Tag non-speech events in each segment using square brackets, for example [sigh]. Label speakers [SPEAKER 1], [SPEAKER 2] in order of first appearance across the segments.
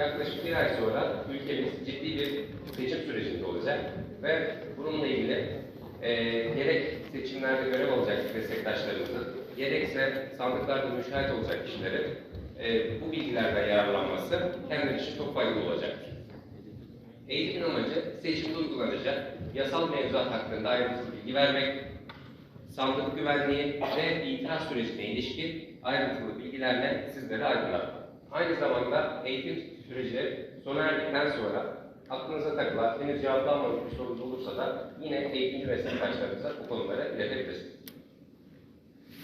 [SPEAKER 1] yaklaşık bir ay sonra ülkemiz ciddi bir seçim sürecinde olacak ve bununla ilgili e, gerek seçimlerde görev alacak meslektaşlarımızın, gerekse sandıklarda müşahit olacak kişilerin e, bu bilgilerden yararlanması kendileri için çok faydalı olacaktır. Eğitimin amacı seçimde uygulanacak yasal mevzuat hakkında ayrıntılı bilgi vermek, sandık güvenliği ve itiraz sürecine ilişkin ayrıntılı bilgilerle sizlere aydınlatmak. Aynı zamanda eğitim süreci sona erdikten sonra aklınıza takılan, henüz cevaplanmamış bir sorunuz olursa da yine eğitimci meslektaşlarınıza bu konulara iletebilirsiniz.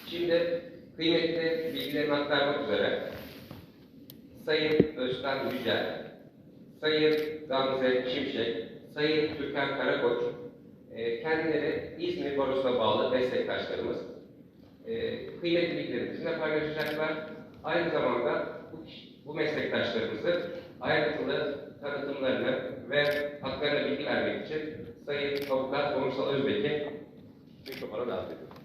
[SPEAKER 1] Şimdi kıymetli bilgilerimi aktarmak üzere Sayın Özkan Yücel, Sayın Gamze Şimşek, Sayın Türkan Karakoç, e, kendileri İzmir Barosu'na bağlı meslektaşlarımız. E, kıymetli bilgileri bizimle paylaşacaklar. Aynı zamanda bu, bu meslektaşlarımızın ayrıntılı tanıtımlarını ve haklarına bilgi vermek için Sayın Avukat Onursal Özbek'i mikrofona davet ediyorum.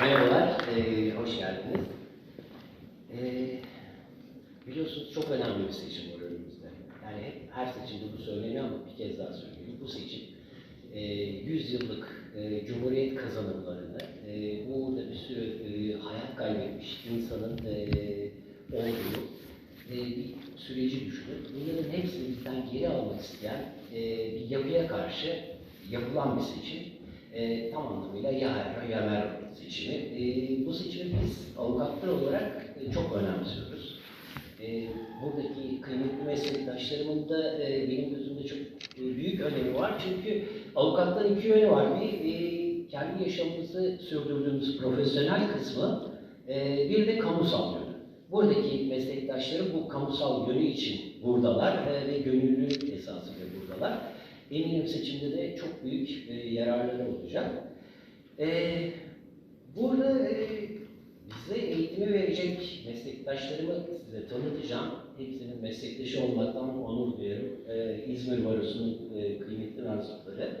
[SPEAKER 2] Merhabalar, eee, hoş geldiniz. Eee, biliyorsunuz çok önemli bir seçim var önümüzde. Yani hep her seçimde bu söyleniyor ama bir kez daha söyleyeyim. Bu seçim eee 100 yıllık eee, Cumhuriyet kazanımlarını, eee burada bir sürü hayat kaybetmiş insanın eee olduğu eee, bir süreci düşünün. Bunların hepsini bizden geri almak isteyen eee, bir yapıya karşı yapılan bir seçim. E, tam anlamıyla ya ya mer seçimi. E, bu seçimi biz avukatlar olarak e, çok önemsiyoruz. E, buradaki kıymetli meslektaşlarımın da e, benim gözümde çok e, büyük önemi var. Çünkü avukatların iki yönü var. Bir, e, kendi yaşamımızı sürdürdüğümüz profesyonel kısmı, e, bir de kamusal yönü. Buradaki meslektaşlarım bu kamusal yönü için buradalar e, ve gönüllülük esasıyla buradalar. Eminim seçimde de çok büyük e, yararları olacak. E, burada e, bize eğitimi verecek meslektaşlarımı size tanıtacağım. Hepsinin meslektaşı olmaktan onur duyarım. E, İzmir Barosu'nun e, kıymetli mensupları.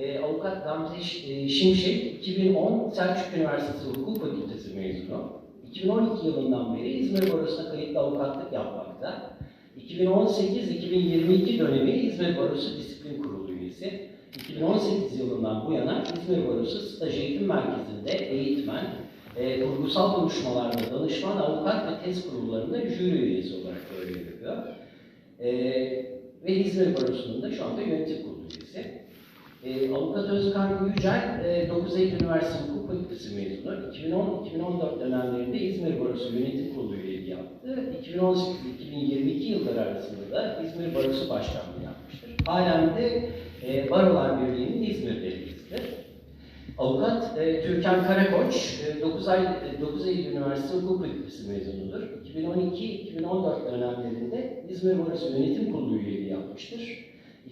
[SPEAKER 2] E, Avukat Gamze e, Şimşek, 2010 Selçuk Üniversitesi Hukuk Fakültesi mezunu. 2012 yılından beri İzmir Barosu'na kayıtlı avukatlık yapmakta. 2018-2022 dönemi İzmir Barosu Disiplin Kurulu üyesi. 2018 yılından bu yana İzmir Barosu Staj Eğitim Merkezi'nde eğitmen, e, kurgusal konuşmalarda danışman, avukat ve test kurullarında jüri üyesi olarak görev yapıyor. E, ve İzmir Barosu'nun da şu anda yönetim kurulu üyesi. E, Avukat Özkan Yücel, e, 9 Eylül Üniversitesi Hukuk Fakültesi mezunu. 2010-2014 dönemlerinde İzmir Barosu Yönetim Kurulu üyeliği yaptı. 2018-2022 yılları arasında da İzmir Barosu Başkanlığı yapmıştır. Halen de e, Barolar Birliği'nin İzmir delegesidir. Avukat e, Türkan Karakoç, e, 9, ay, e, 9 Eylül Üniversitesi Hukuk Fakültesi mezunudur. 2012-2014 dönemlerinde İzmir Barosu Yönetim Kurulu üyeliği yapmıştır.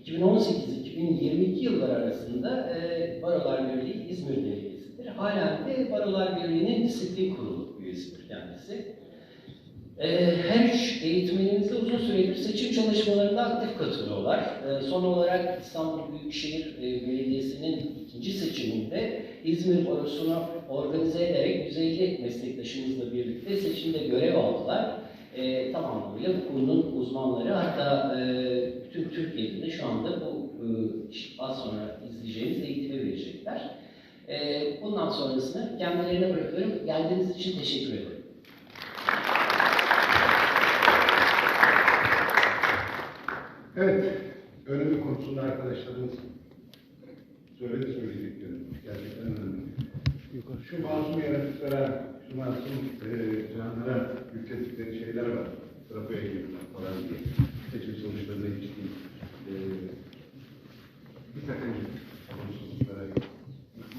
[SPEAKER 2] 2018-2022 yılları arasında e, Barolar Birliği İzmir Delegesi'dir. Halen de Barolar Birliği'nin disiplin kurulu üyesidir kendisi. E, her üç eğitmenimiz de uzun süredir seçim çalışmalarında aktif katılıyorlar. E, son olarak İstanbul Büyükşehir e, Belediyesi'nin ikinci seçiminde İzmir Barosu'nu organize ederek 150 meslektaşımızla birlikte seçimde görev aldılar. E, tam anlamıyla bu konunun uzmanları hatta e, bütün Türkiye'de de şu anda bu e, işte az sonra izleyeceğimiz eğitimi verecekler. E, bundan sonrasını kendilerine bırakıyorum. Geldiğiniz için teşekkür ederim.
[SPEAKER 3] Evet, önemli konusunda arkadaşlarımız söyledi söyleyeceklerim. Gerçekten önemli. Şu masum yaratıklara, şu masum e, canlara yükledikleri şeyler var. Trafoya girdiler falan diye. Seçim sonuçlarına ilişkin e, bir takım olumsuzluklara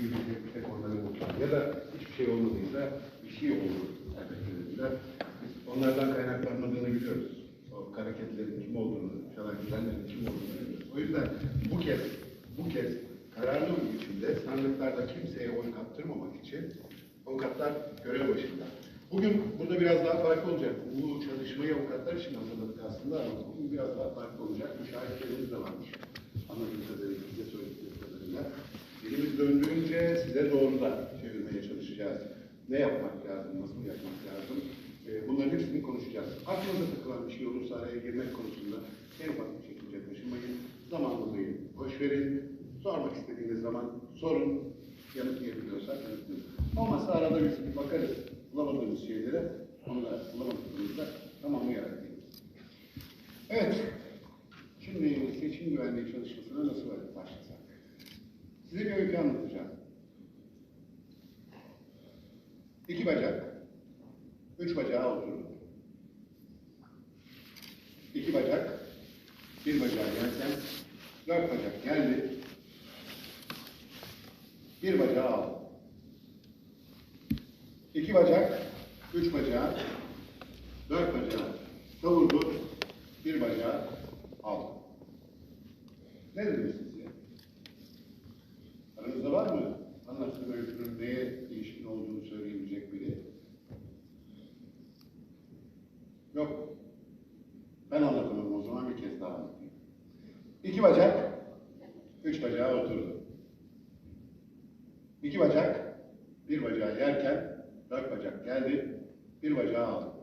[SPEAKER 3] yükleyecek tek orada ne olacak? Da hiçbir şey olmadıysa bir şey oldu. dediler. Biz onlardan kaynaklanmadığını biliyoruz. O hareketlerin kim olduğunu, çalan güvenlerin kim olduğunu biliyoruz. O yüzden bu kez, bu kez kararlı bir biçimde sandıklarda kimseye oy kaptırmamak için avukatlar görev başında. Bugün burada biraz daha farklı olacak. Bu çalışmayı avukatlar için hazırladık aslında ama bugün biraz daha farklı olacak. Müşahitlerimiz de varmış. Anladığım kadarıyla, size söyledikleri kadarıyla. Dilimiz döndüğünce size doğru da çalışacağız. Ne yapmak lazım, nasıl yapmak lazım? E, bunların hepsini konuşacağız. Aklınıza takılan bir şey olursa araya girmek konusunda en bir çekince taşımayın. Zamanlamayın, boş verin. Sormak istediğiniz zaman sorun. Yanıtlayabiliyorsak yanıtlayın. Olmazsa arada biz bir bakarız. Bulamadığımız şeylere, onu da bulamadıklarımızda tamamlayarak geliriz. Evet. Şimdi seçim güvenliği çalışmasına nasıl başlasak? Size bir öykü anlatacağım. İki bacak, üç bacağı oturdu. İki bacak, bir bacağı yerken, dört bacak geldi, bir bacağı aldı. İki bacak, üç bacağı, dört bacağı. Savurdu, bir bacağı aldı. Ne dediniz siz ya? Aranızda var mı? Anlattığım öykünün neye ilişkin olduğunu söyleyebilecek biri? Yok. Ben anlatamam o zaman bir kez daha anlatayım. İki bacak, üç bacağı oturdu. İki bacak, bir bacağı yerken dört bacak geldi, bir bacağı aldı.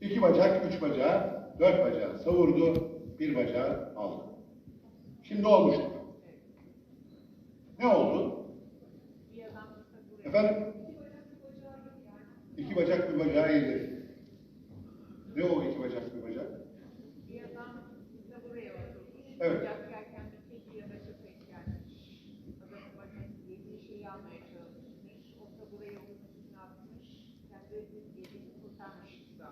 [SPEAKER 3] İki bacak, üç bacağı, dört bacağı savurdu, bir bacağı aldı. Şimdi olmuştur. Ne oldu? Efendim? İki bacak bir bacağı yedi. Ne o iki bacak bir bacak?
[SPEAKER 4] Bir adam buraya oturmuş.
[SPEAKER 3] Evet.
[SPEAKER 4] Sıcak yerken bir kedi ya da gelmiş. Adamın başına yediği şeyi almaya çalışmış. O buraya üstüne atmış. Kendi yediğini kurtarmış gibi.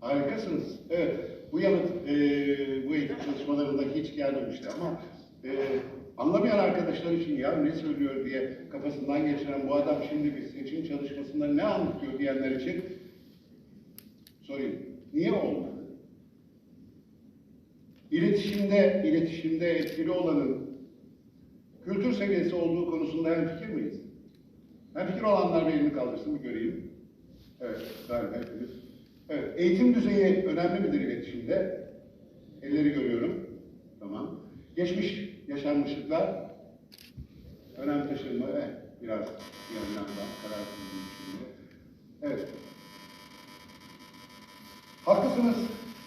[SPEAKER 3] Harikasınız. Evet. Bu yanıt eee bu eğitim çalışmalarında hiç gelmemişti ama eee, anlamayan arkadaşlar için ya ne söylüyor diye kafasından geçiren bu adam şimdi bir seçim çalışmasında ne anlatıyor diyenler için sorayım. Niye olmadı? İletişimde, iletişimde etkili olanın kültür seviyesi olduğu konusunda hemfikir miyiz? Hemfikir olanlar bir elini kaldırsın bir göreyim. Evet, galiba hepimiz. Evet, eğitim düzeyi önemli midir iletişimde? Elleri görüyorum. Tamam. Geçmiş yaşanmışlıklar önem taşır mı? Evet, biraz bir yandan da karar şimdi. Evet. Haklısınız.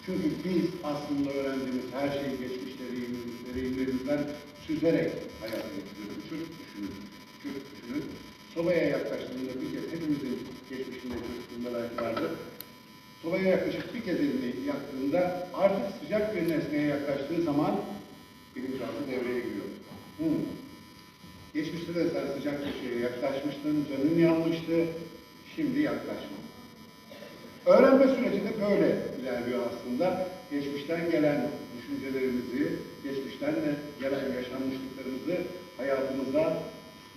[SPEAKER 3] Çünkü biz aslında öğrendiğimiz her şeyi geçmişleri, deneyimlerimizden süzerek hayata getiriyoruz. Çocuk düşünün, çocuk düşünün. Sobaya yaklaştığında bir kez hepimizin geçmişinde çocukluğunda belki vardır. Sobaya yaklaşıp bir kez elini yaktığında artık sıcak bir nesneye yaklaştığı zaman bilinçaltı devreye giriyor. Hmm. Geçmişte de sen sıcak bir şeye yaklaşmıştın, canın yanmıştı, şimdi yaklaşma. Öğrenme süreci de böyle ilerliyor aslında. Geçmişten gelen düşüncelerimizi, geçmişten de gelen yaşanmışlıklarımızı hayatımıza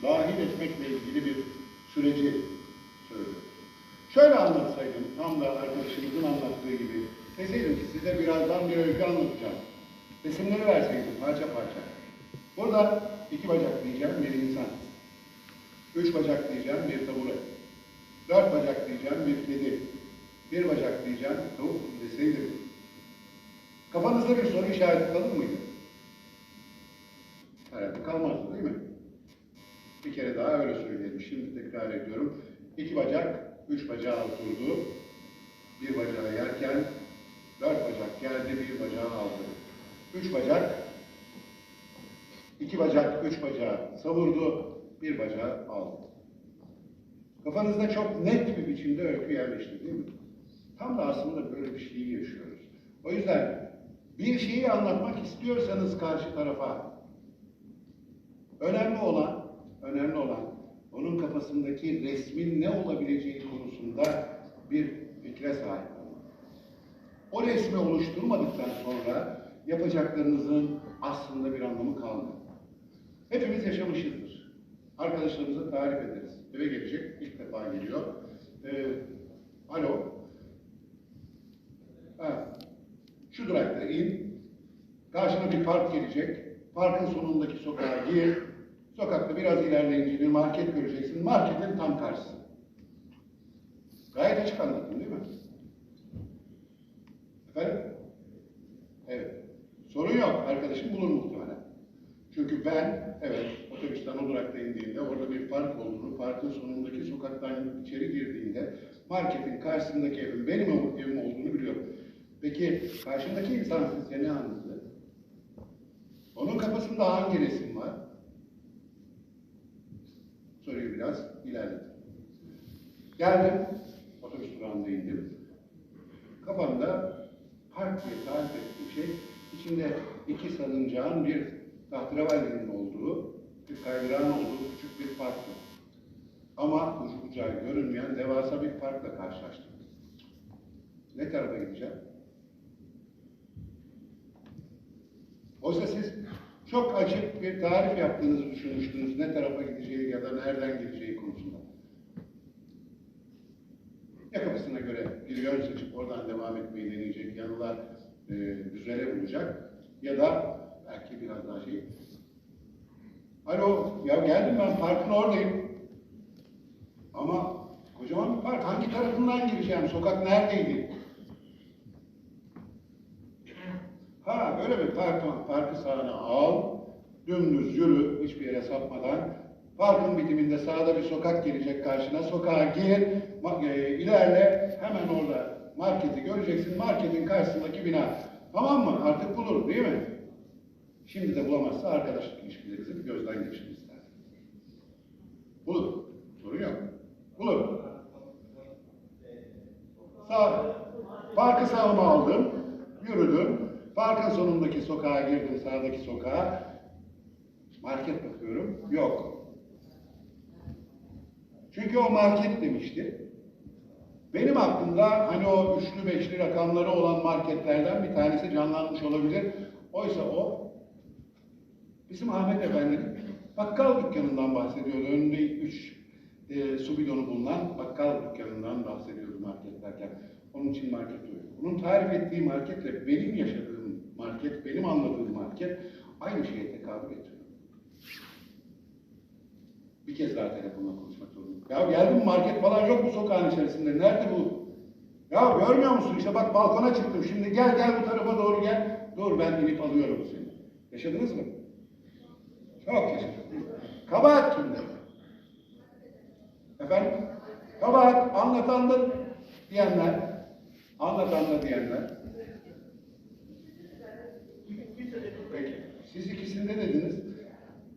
[SPEAKER 3] dahil etmekle ilgili bir süreci söylüyoruz. Şöyle anlatsaydım, tam da arkadaşımızın anlattığı gibi, deseydim ki size birazdan bir öykü anlatacağım. Resimleri verseydim parça parça. Burada iki bacak diyeceğim bir insan. Üç bacak diyeceğim bir tabure. Dört bacak diyeceğim bir kedi. Bir bacak diyeceğim tavuk deseydim. Kafanızda bir soru işareti kalır mıydı? Herhalde kalmazdı değil mi? Bir kere daha öyle söyleyelim. Şimdi tekrar ediyorum. İki bacak, üç bacağı oturdu. Bir bacağı yerken dört bacak geldi, bir bacağı aldı. Üç bacak, iki bacak, üç bacağı savurdu, bir bacağı aldı. Kafanızda çok net bir biçimde öykü yerleşti değil mi? Tam da aslında böyle bir şeyi yaşıyoruz. O yüzden bir şeyi anlatmak istiyorsanız karşı tarafa önemli olan, önemli olan onun kafasındaki resmin ne olabileceği konusunda bir fikre sahip olmak. O resmi oluşturmadıktan sonra yapacaklarınızın aslında bir anlamı kalmıyor. Hepimiz yaşamışızdır. Arkadaşlarımıza tarif ederiz. Eve gelecek, ilk defa geliyor. Ee, alo. Ha. Şu durakta in. Karşına bir park gelecek. Parkın sonundaki sokağa gir. Sokakta biraz ilerleyince bir market göreceksin. Marketin tam karşısı. Gayet açık anlattım değil mi? Efendim? Evet. Sorun yok. Arkadaşım bulur muhtemelen. Çünkü ben, evet, otobüsten o durakta indiğimde orada bir park olduğunu, parkın sonundaki sokaktan içeri girdiğinde marketin karşısındaki evim benim evim olduğunu biliyorum. Peki karşımdaki insan sizce ne anladı? Onun kafasında hangi resim var? Soruyu biraz ilerledim. Geldim, otobüs durağında indim. Kafamda park diye tarif ettiğim şey, içinde iki salıncağın bir tahterevallerin olduğu, bir kaydırağın olduğu küçük bir parktı. Ama ucu bucağı görünmeyen devasa bir parkla karşılaştım. Ne tarafa gideceğim? Oysa siz çok açık bir tarif yaptığınızı düşünmüştünüz ne tarafa gideceği ya da nereden gideceği konusunda. Ya kafasına göre bir yön seçip oradan devam etmeyi deneyecek, yanılar e, düzele bulacak ya da belki biraz daha şey. Alo, ya geldim ben parkın oradayım. Ama kocaman bir park. Hangi tarafından gireceğim? Sokak neredeydi? Ha böyle bir park, parkı sağına al, dümdüz yürü, hiçbir yere sapmadan. Parkın bitiminde sağda bir sokak gelecek karşına, sokağa gir, e, ilerle, hemen orada marketi göreceksin, marketin karşısındaki bina. Tamam mı? Artık bulur değil mi? Şimdi de bulamazsa arkadaşlık ilişkilerinizi bir gözden geçirin isterseniz. Bulur. Sorun yok. Bulur. Sağ, parkı sağıma aldım, yürüdüm. Parkın sonundaki sokağa girdim, sağdaki sokağa. Market bakıyorum, yok. Çünkü o market demişti. Benim aklımda hani o üçlü beşli rakamları olan marketlerden bir tanesi canlanmış olabilir. Oysa o bizim Ahmet Efendi'nin bakkal dükkanından bahsediyordu. Önünde üç e, su bidonu bulunan bakkal dükkanından bahsediyordu market derken. Onun için market oluyor. Onun tarif ettiği marketle benim yaşadığım market, benim anladığım market aynı şeye tekabül ediyor. Bir kez daha telefonla konuşmak zorundayım. Ya geldim market falan yok bu sokağın içerisinde. Nerede bu? Ya görmüyor musun? İşte bak balkona çıktım. Şimdi gel gel bu tarafa doğru gel. Dur ben inip alıyorum seni. Yaşadınız mı? Yaşadım. Kabahat kimde? Efendim? Kabahat anlatandır diyenler. Anlatandır diyenler. Peki. Siz ikisinde dediniz.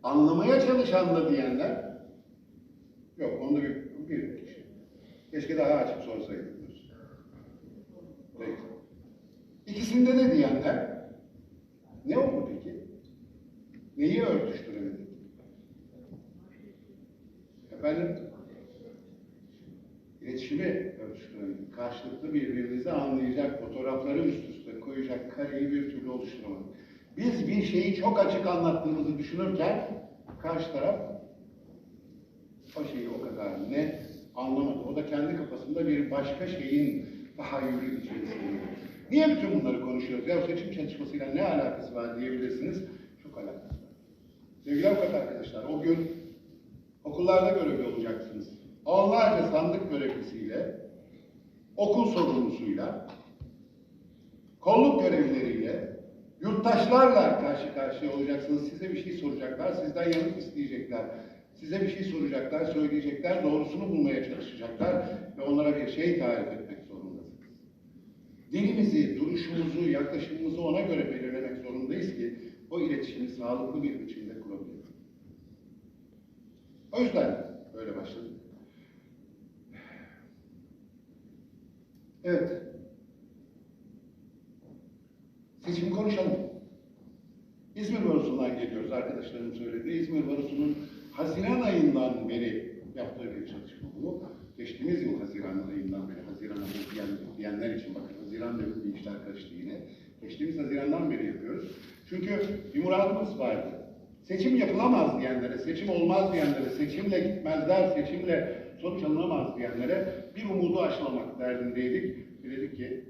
[SPEAKER 3] Anlamaya çalışan da diyenler. Yok, onda bir, bir kişi. Keşke daha açık sorsaydınız. Peki. İkisinde de diyenler. Ne oldu? Neyi örtüştüremedik? Efendim? İletişimi örtüştüremedik. Karşılıklı birbirimizi anlayacak, fotoğrafları üst üste koyacak kareyi bir türlü oluşturamadık. Biz bir şeyi çok açık anlattığımızı düşünürken karşı taraf o şeyi o kadar net anlamadı. O da kendi kafasında bir başka şeyin tahayyülü içerisinde. Niye bütün bunları konuşuyoruz? Ya seçim çalışmasıyla ne alakası var diyebilirsiniz. Çok alakası. Sevgili avukat arkadaşlar, o gün okullarda görevli olacaksınız. Onlarca sandık görevlisiyle, okul sorumlusuyla, kolluk görevlileriyle, yurttaşlarla karşı karşıya olacaksınız. Size bir şey soracaklar, sizden yanıt isteyecekler. Size bir şey soracaklar, söyleyecekler, doğrusunu bulmaya çalışacaklar ve onlara bir şey tarif etmek zorundasınız. Dilimizi, duruşumuzu, yaklaşımımızı ona göre belirlemek zorundayız ki o iletişimi sağlıklı bir biçimde. O yüzden böyle başladık. Evet. Seçim konuşalım. İzmir Barosu'ndan geliyoruz arkadaşlarım söyledi. İzmir Barosu'nun Haziran ayından beri yaptığı bir çalışma bu. Geçtiğimiz yıl Haziran ayından beri, Haziran ayı diyen, diyenler için bakın Haziran bir işler karıştı yine. Geçtiğimiz Haziran'dan beri yapıyoruz. Çünkü bir muradımız vardı. Seçim yapılamaz diyenlere, seçim olmaz diyenlere, seçimle gitmezler, seçimle sonuç alınamaz diyenlere bir umudu aşılamak derdindeydik. Dedik ki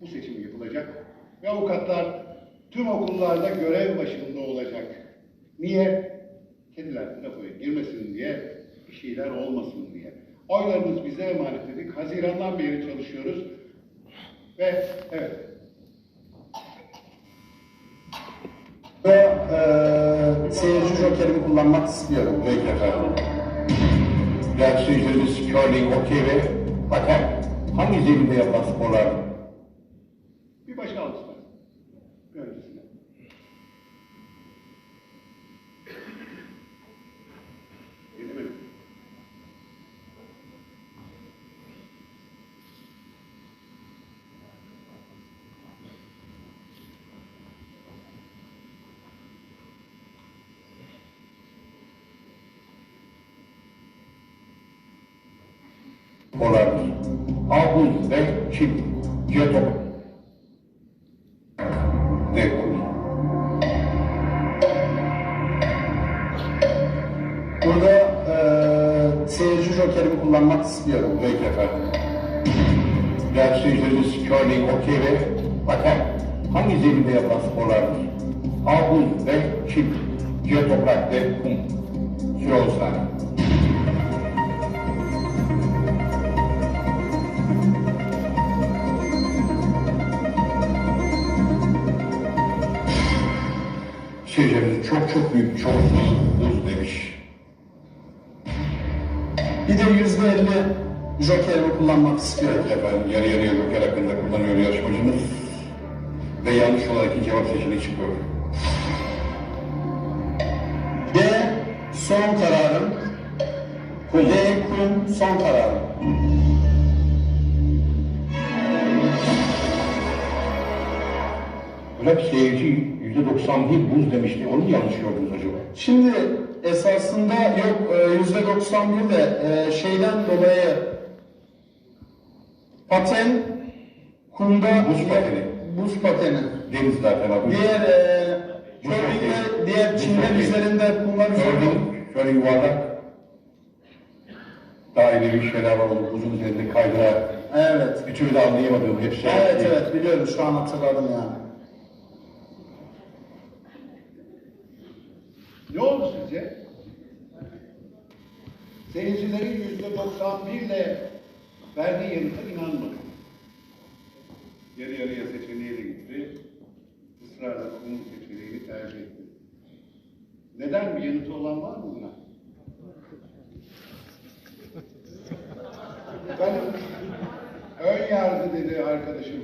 [SPEAKER 3] bu seçim yapılacak ve avukatlar tüm okullarda görev başında olacak. Niye? Kediler trafoya girmesin diye, bir şeyler olmasın diye. Oylarınız bize emanet dedik. Haziran'dan beri çalışıyoruz. Ve evet,
[SPEAKER 5] Ve eee seyirci jokerimi kullanmak istiyorum.
[SPEAKER 3] Peki efendim. Değerli seyircilerimiz curling, okey ve paten hangi zeminde yapılan sporlar? Bir başa al lütfen. Bir öncesine. Yedi mi? Çim, ciyotop. Ne konu?
[SPEAKER 5] Burada eee seyirci jokerimi kullanmak istiyorum.
[SPEAKER 3] Peki efendim. Değerli seyircilerimiz curling, okey ve paten hangi zeminde yapılan sporlardır? Ağbuz ve çim, ciyotoprak ve kum. Süre on Seyircimiz çok çok büyük, çok buz demiş.
[SPEAKER 5] Bir de yüzde elli jokerimi kullanmak istiyorum.
[SPEAKER 3] Evet efendim, yarı yarıya joker hakkında kullanıyor yarışmacımız. Ve yanlış olarak iki cevap seçeneği çıkıyor.
[SPEAKER 5] D son kararım. D kum son kararım.
[SPEAKER 3] Bırak seyirci yüzde 91 buz demişti, onu mu yanlış gördünüz acaba?
[SPEAKER 5] Şimdi esasında yok e, yüzde 91 de e, şeyden dolayı paten kumda
[SPEAKER 3] Buz pateni.
[SPEAKER 5] buz pateni.
[SPEAKER 3] Deniz zaten abi.
[SPEAKER 5] Diğer e, curling'de diğer çimler üzerinde kumlar üzerinde.
[SPEAKER 3] Şöyle yuvarlak daireli şeyler var, o buzun üzerinde kaydırarak.
[SPEAKER 5] Evet.
[SPEAKER 3] Bir türlü de anlayamadığım hepsi.
[SPEAKER 5] Evet evet biliyorum şu an hatırladım yani.
[SPEAKER 3] Ne oldu sizce? Seyircilerin yüzde 91 ile verdiği yanıta inanmadı. Yarı yarıya seçeneğiyle gitti. Israrla kum seçeneğini tercih etti. Neden bir yanıtı olan var mı buna? Efendim, ön yargı dedi arkadaşım.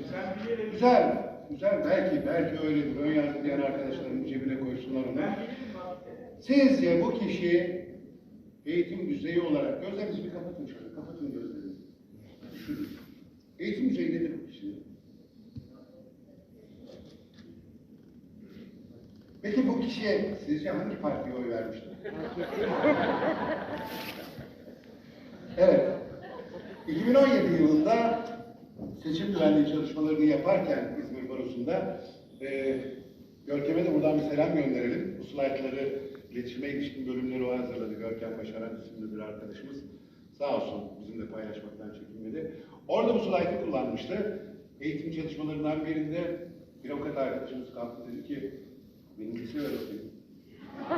[SPEAKER 3] Güzel, güzel. Belki, belki öyledir. Ön yargı diyen arkadaşlarımın cebine koysunlar onu. Sizce bu kişi eğitim düzeyi olarak, gözlerinizi bir kapatın şöyle, kapatın gözlerinizi. Düşünün. Eğitim düzeyi nedir bu kişinin? Peki bu kişi sizce hangi partiye oy vermiştir? [laughs] evet. 2017 yılında seçim güvenliği çalışmalarını yaparken İzmir Barosu'nda e, Görkem'e de buradan bir selam gönderelim. Bu slaytları iletişime ilişkin bölümleri o hazırladı. Görkem Başaran isimli bir arkadaşımız. Sağ olsun bizimle paylaşmaktan çekinmedi. Orada bu slaytı kullanmıştı. Eğitim çalışmalarından birinde bir avukat arkadaşımız kalktı dedi ki benim lise öğretmenim. [laughs]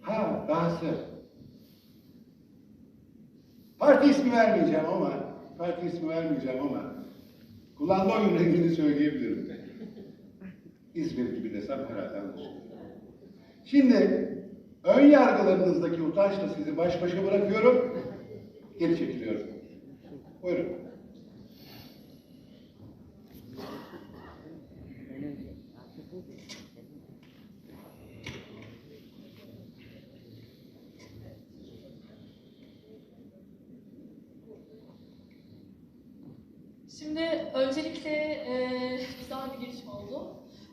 [SPEAKER 3] ha dahası. Parti ismi vermeyeceğim ama, parti ismi vermeyeceğim ama kullandığı oyun rengini söyleyebilirim. İzmir gibi desem herhalde anlaşılır. Şimdi ön yargılarınızdaki utançla sizi baş başa bırakıyorum, geri çekiliyorum. Buyurun.
[SPEAKER 6] Şimdi öncelikle e, güzel bir giriş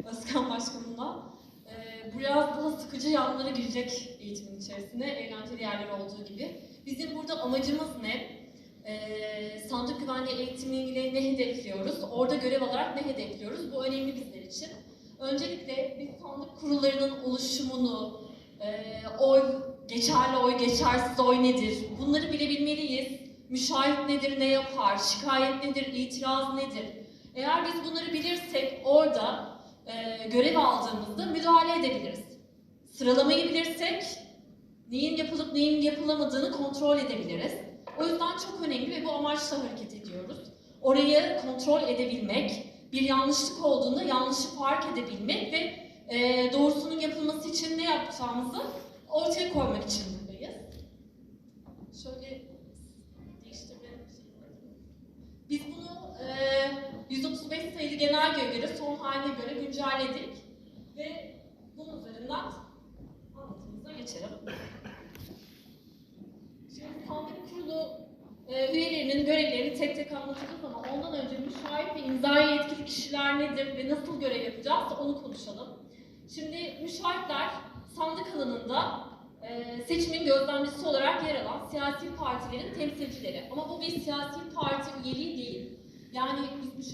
[SPEAKER 6] Özkan Başkanım'la. E, biraz daha sıkıcı yanlara girecek eğitimin içerisine, eğlenceli yerler olduğu gibi. Bizim burada amacımız ne? E, sandık güvenliği eğitimiyle ne hedefliyoruz? Orada görev alarak ne hedefliyoruz? Bu önemli bizler için. Öncelikle biz sandık kurullarının oluşumunu, e, oy, geçerli oy, geçersiz oy nedir? Bunları bilebilmeliyiz. Müşahit nedir, ne yapar, şikayet nedir, itiraz nedir? Eğer biz bunları bilirsek orada e, görev aldığımızda müdahale edebiliriz. Sıralamayı bilirsek neyin yapılıp neyin yapılamadığını kontrol edebiliriz. O yüzden çok önemli ve bu amaçla hareket ediyoruz. Orayı kontrol edebilmek, bir yanlışlık olduğunda yanlışı fark edebilmek ve e, doğrusunun yapılması için ne yapacağımızı ortaya koymak için buradayız. Şöyle değiştirmeyelim. Biz bunu e, 135 sayılı genelgeye göre son haline göre güncelledik ve bunun üzerinden anlatımıza geçelim. Şimdi sandık kurulu e, üyelerinin görevlerini tek tek anlatacağız ama ondan önce müşahit ve imzaya yetkili kişiler nedir ve nasıl görev yapacağız onu konuşalım. Şimdi müşahitler sandık alanında e, seçimin gözlemcisi olarak yer alan siyasi partilerin temsilcileri. Ama bu bir siyasi parti üyeliği değil. Yani biz müşahit